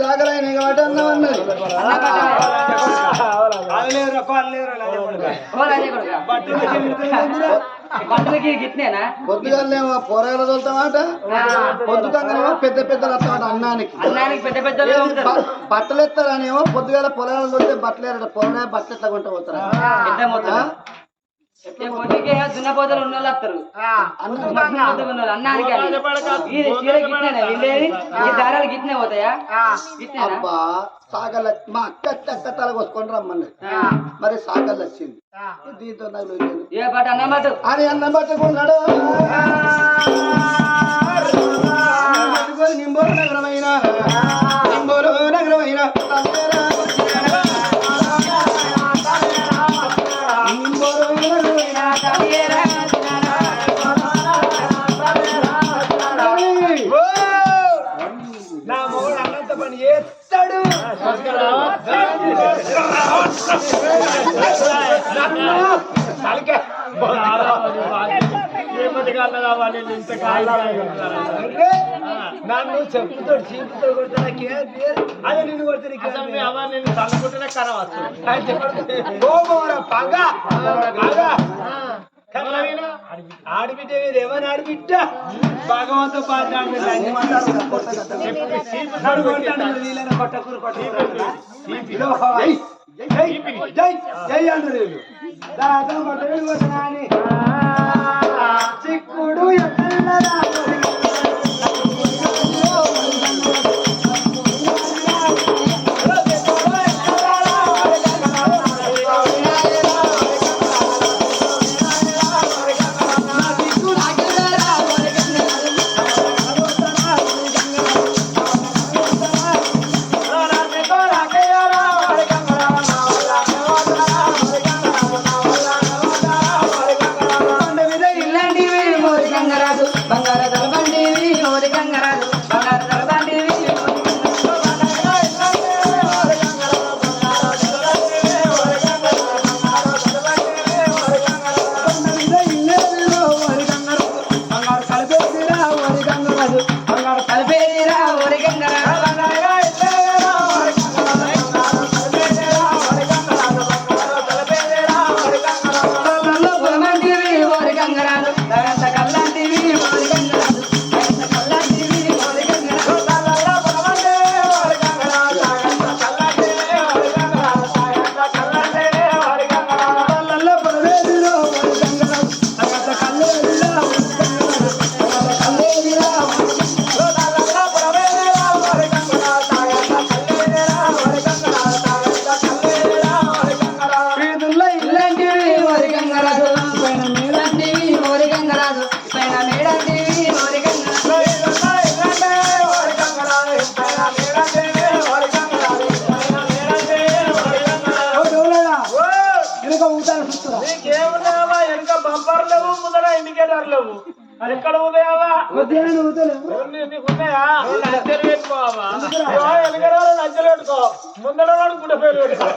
అన్న రాజే కొడుకా. బట్టలకి గిట్నేనా పొద్దుగాలేమో పొరగల తోలుతామాట పొద్దుకంగానేమో పెద్ద పెద్ద రస్తామాట అన్నానికి. పెద్ద బట్టలు ఎత్తారనేమో పొద్దుగాల పొలాలు దొరికితే బట్టలు పొరగా బట్టలు ఎట్లా కొంట పోతారా? దున్నపోతలు ఉన్న వాళ్ళు వస్తారు అన్నానికి. ఈ చీర గిట్నేనా వెళ్ళేది ఈ దారాలు గిట్నే పోతాయా? గిట్నేనా అబ్బా సాగల మా అక్క అక్క తల కోసుకొని రమ్మన్నది మరి సాగల్ వచ్చింది. దీంతో నాకు ఏ పాట అన్నమాట పట్టుకొని నింబోలు నగరమైన నింబోలు నగరమైన నన్ను చెప్పుతో చీపుతో కొడతాను అదే నిన్ను కొడుతున్నా పగ పగ ఆడిబిడ్డ మీద ఏమని ఆడిబిడ్డ భగవంత పాట కొట్టకూరు చిక్కుడు ಕೊಡು లంచెలు పెట్టుకోవా? వెనకరా లంచెలు పెట్టుకో. ముందర వాడు గుడ్డ పేరు పెట్టుకో.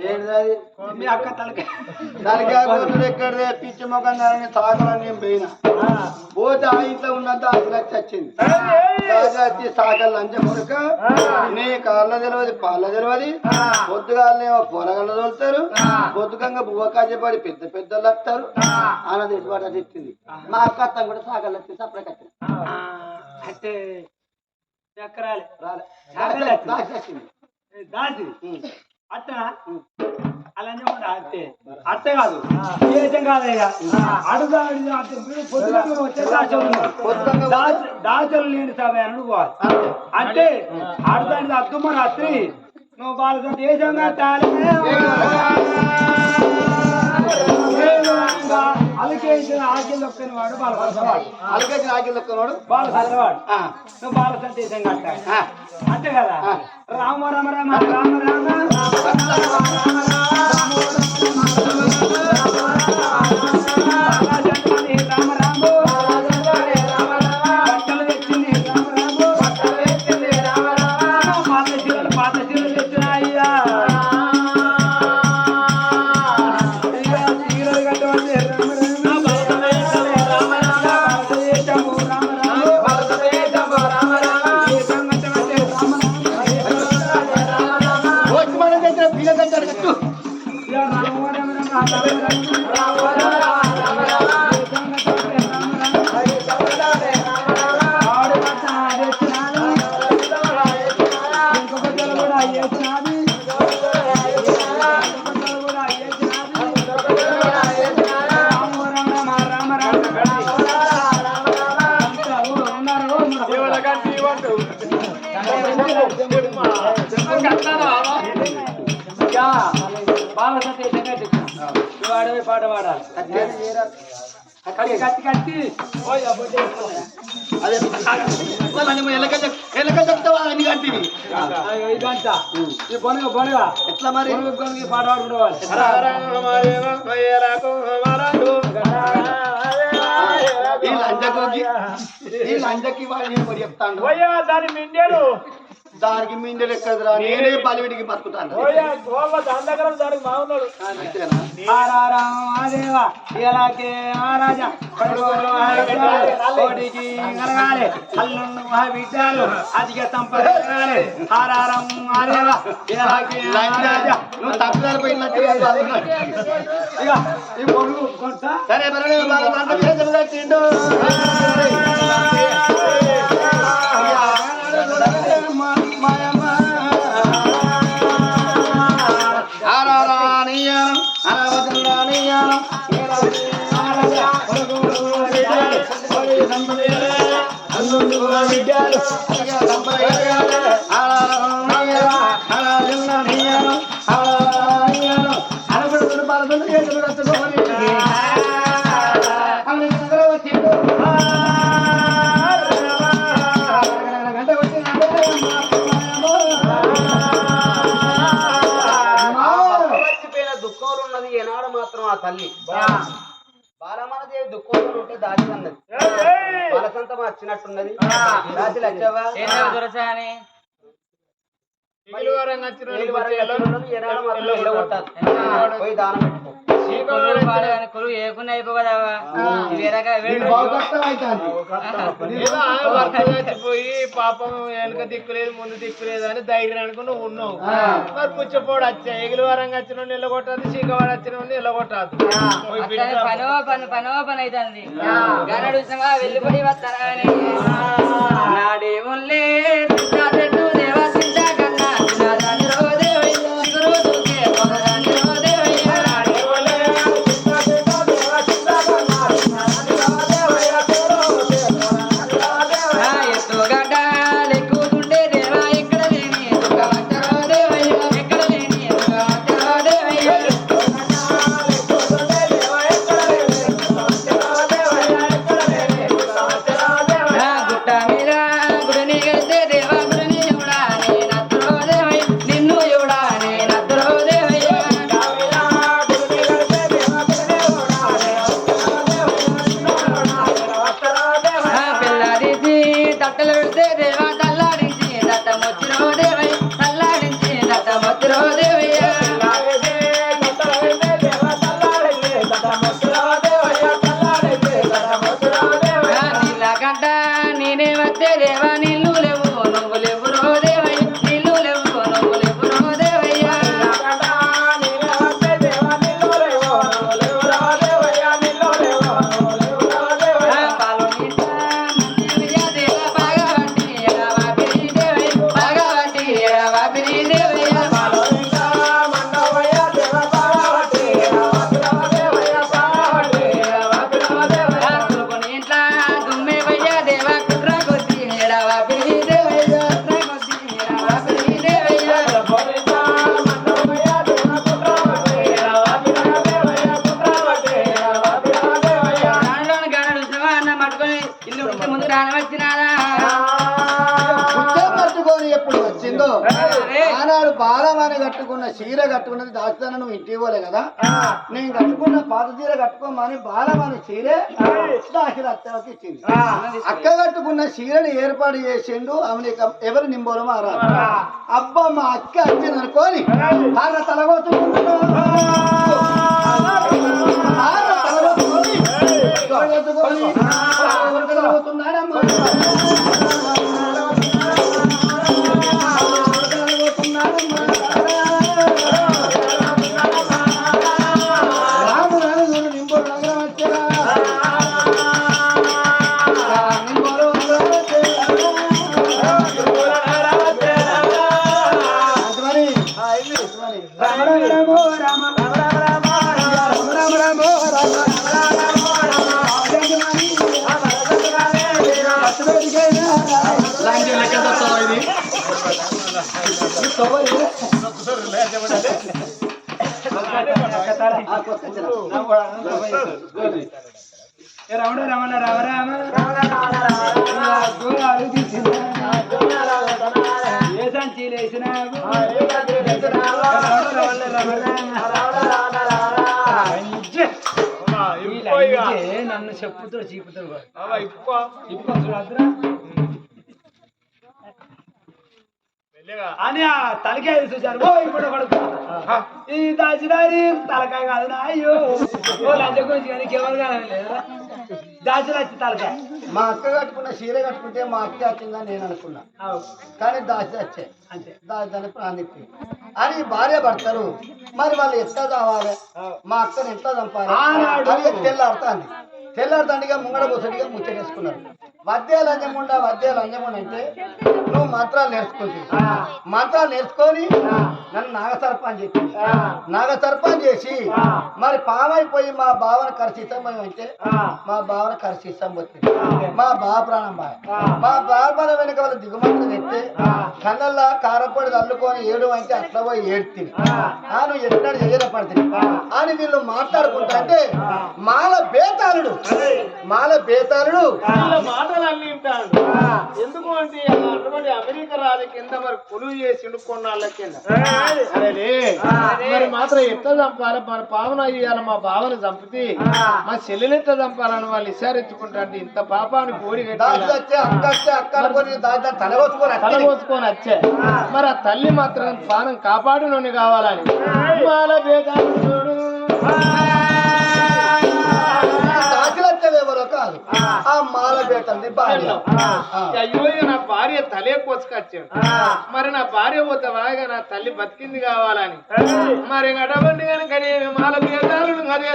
ఏంటిది మీ అక్క తలకాయ తలకాయ కూతురు ఎక్కడిదే? పిచ్చి మొఖం దాని సాగలని నేను పోయినా. పోతే ఆ ఇంట్లో ఉన్నంత అసలు వచ్చింది. రాజాతి సాగలు లంచ కొడుక నీ కాళ్ళ తెలియదు పాల తెలియదు పొద్దుగాలనేమో పొరగల తోలుతారు. పొద్దుకంగా బువ్వకాజ పడి పెద్ద పెద్దలు వస్తారు. అన్నది ఎటువంటి చెప్పింది మా అక్క అత్త కూడా సాగలు వచ్చింది. అప్పుడే కట్టింది అంటే చక్రాలే రాలే. వచ్చింది. దాసి అట్టనా అలా చెప్పండి అట్టే అట్టే కాదు. ఏజం కాదయ్యా? అడుగు దాచలు లేని సమయాన్ని పోవాలి. అంటే అడుదాని అద్దుమ రాత్రి నువ్వు వాళ్ళతో దేశం కట్టాలి అలకేసిన ఆకిల్ ఒక్కని వాడు వాళ్ళ సొంతవాడు అలాగే ఆగిల్ ఒక్కనోడు వాళ్ళ సొంతవాడు ఆ, నువ్వు వాళ్ళ సందేశం కట్టాలి ఆ. అంతే కదా రామ రామ రామ రామ రామ రామచంద్రుని అడవి పాట పాడాలి కత్తి కత్తి కత్తి అదే ఎలక ఎలక చెప్తావా అన్ని కంటివి ఇదంతా ఈ బొనగ బొనగ. ఎట్లా మరి? బొనగ పాట పాడుకోవాలి ఈ లంజకు ఈ ఒకటి చెప్తాను దాని మిండేడు దానికి మిండెలు ఎక్కదురా నేనే బలివిడికి బతుకుతాను. మహావిద్యాలు అధిక సంపద హారారం ఆదేవా నువ్వు సరే మరి బాగా దుఃఖంలో ఉన్నది ఏనాడు మాత్రం ఆ తల్లి. బాలమనదేవి దుఃఖంలో ఉంటే దాచి అన్నది. బాలసంతం వచ్చినట్టున్నది. దాచి వచ్చావా దొరసాని. భర్త చచ్చిపోయి పాపం వెనక దిక్కు లేదు ముందు దిక్కు లేదు అని ధైర్యం అనుకుని ఉన్నావు. మరి పుచ్చపోడు వచ్చా ఎగులు వరంగా వచ్చిన నిలగొట్టదు చీకవాడు వచ్చిన నిలగొట్టదు పోయి పనో పని పనో పని అవుతుంది వెళ్ళిపోయి వస్తానని నాడేముల్లే కదా? నేను కట్టుకున్న పాత చీర కట్టుకోమని బాలమాని చీరే ఇచ్చింది. అక్క కట్టుకున్న చీరని ఏర్పాటు చేసిండు ఆమె ఎవరు నింబోలు మారా అబ్బా మా అక్క వచ్చింది అనుకోని ఆడ తలగొట్టుకొని రమణ రమణ రామ రామ ఏ సంచి లేచినావు నన్ను చెప్పుతో చీపుతో ఇప్పుడు చూడద్దురా అని ఆ తలకాయ చూశారు. ఓ ఇప్పుడు కొడుకు. ఈ దాచిదారి తలకాయ కాదు నా అయ్యో. ఓ లంచ గురించి కానీ ఎవరు కానీ తలకాయ. మా అక్క కట్టుకున్న చీర కట్టుకుంటే మా అక్క వచ్చిందని నేను అనుకున్నా. కానీ దాచి వచ్చే. అంతే. దాని ప్రాణికి అని భార్య భర్తలు మరి వాళ్ళు ఎట్లా కావాలి మా అక్కని ఎట్లా చంపాలి? తెల్లాడుతాంది తెల్లాడుతాండిగా ముంగడ బొసడిగా ముచ్చటేసుకున్నారు. వద్దే లంజముండ వద్దే లంజముండ అంటే నువ్వు మంత్రాలు నేర్చుకుంటుంది మంత్రాలు నేర్చుకొని నన్ను నాగసర్పం చెప్పి. నాగసర్పం చేసి మరి పామైపోయి మా బావన కరిసిస్తాం అంటే మా బావన కరిసిస్తాం వచ్చింది మా బావ ప్రాణం బాయ్ మా బావ ప్రాణం వెనక వాళ్ళ దిగుమతులు తెస్తే కళ్ళల్లో కారపొడి తల్లుకొని ఏడు అంటే అట్లా పోయి ఏడ్తిని ఆ. నువ్వు ఎక్కడ పడుతుంది అని వీళ్ళు మాట్లాడుకుంటా అంటే మాల బేతాళుడు. మాల బేతాళుడు. మాటలు అన్ని వింటాడు ఎందుకు అంటే అటువంటి అమెరికా రాజు కింద మరి కొలువు చేసిండు కొన్నాళ్ళ కింద మరి మాత్రం ఎట్లా చంపాలి? మన పావన అయ్యాలి మా బావని చంపితే మా చెల్లెలు ఎట్లా చంపాలని వాళ్ళు ఇశారెత్తుకుంటా అంటే ఇంత పాపాన్ని కోడి వచ్చే తలగొచ్చుకొని వచ్చే మరి ఆ. తల్లి మాత్రం ప్రాణం కాపాడు నన్ను కావాలని మాల బేదాడు అయ్యో నా భార్య తలే కోసుకొచ్చాడు. మరి నా భార్య పోతే బాగా నా తల్లి బతికింది కావాలని. మరి అటువంటి కనుక నేను మాల అదే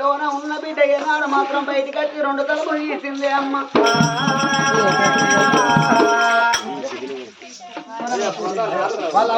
ఇంటిలోన ఉన్న బిడ్డ ఏనాడు మాత్రం బయటికి వచ్చి రెండు తలలు తీసింది అమ్మ వాళ్ళు